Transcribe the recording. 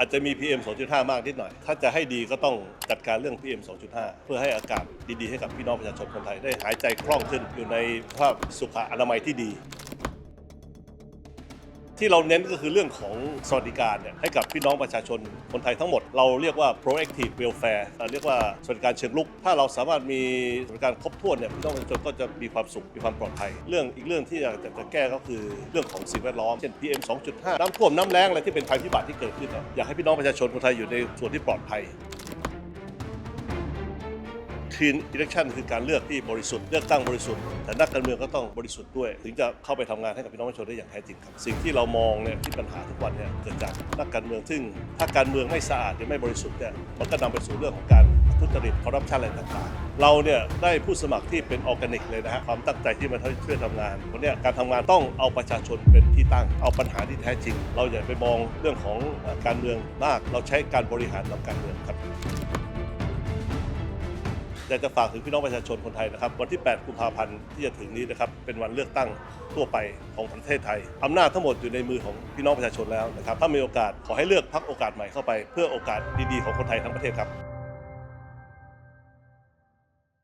อาจจะมี PM 2.5 มากนิดหน่อย ถ้าจะให้ดีก็ต้องจัดการเรื่อง PM 2.5 เพื่อให้อากาศดีๆให้กับพี่น้องประชาชนคนไทยได้หายใจคล่องขึ้นอยู่ในสภาพสุขอนามัยที่ดี ที่เราเน้นก็คือเรื่องของสวัสดิการเนี่ยให้กับพี่น้องประชาชนคนไทยทั้งหมด เราเรียกว่า proactive welfare เอ่อเรียกว่าสวัสดิการเชิงลุก ถ้าเราสามารถมีสวัสดิการครบถ้วนเนี่ยพี่น้องประชาชนก็จะมีความสุขมีความปลอดภัย เรื่องอีกเรื่องที่อยากจะจะแก้ก็คือเรื่องของสิ่งแวดล้อมเช่น PM 2.5 น้ำท่วมน้ำแล้งอะไรที่เป็นภัยพิบัติที่เกิดขึ้นเนี่ยอยากให้พี่น้องประชาชนคนไทยอยู่ในส่วนที่ปลอดภัย clean election คือการเลือกที่บริสุทธิ์เลือกตั้งบริสุทธิ์แต่นักการเมืองก็ต้องบริสุทธิ์ด้วย ถึงจะเข้าไปทำงานให้กับพี่น้องประชาชนได้อย่างแท้จริงครับสิ่งที่เรามองเนี่ยที่ปัญหาทุกวันเนี่ยเกิดจากนักการเมืองซึ่ง ถ้าการเมืองไม่สะอาดหรือไม่บริสุทธิ์เนี่ยมันก็นำไปสู่เรื่องของการทุจริตคอร์รัปชันอะไรต่างๆ เราเนี่ยได้ผู้สมัครที่เป็นออร์แกนิกเลยนะฮะความตั้งใจที่มาช่วยทำงานวันเนี้ยการทำงานต้องเอาประชาชนเป็นที่ตั้ง เอาปัญหาที่แท้จริง เราอย่าไปมองเรื่องของการเมืองมาก เราใช้การบริหารนำการเมืองครับ อยากจะฝากถึงพี่น้องประชาชนคนไทยนะครับ วันที่ 8 กุมภาพันธ์ที่จะถึงนี้นะครับ เป็นวันเลือกตั้งทั่วไปของประเทศไทยอำนาจทั้งหมดอยู่ในมือของพี่น้องประชาชนแล้วนะครับ ถ้ามีโอกาสขอให้เลือกพักโอกาสใหม่เข้าไป เพื่อโอกาสดีๆของคนไทยทั้งประเทศครับ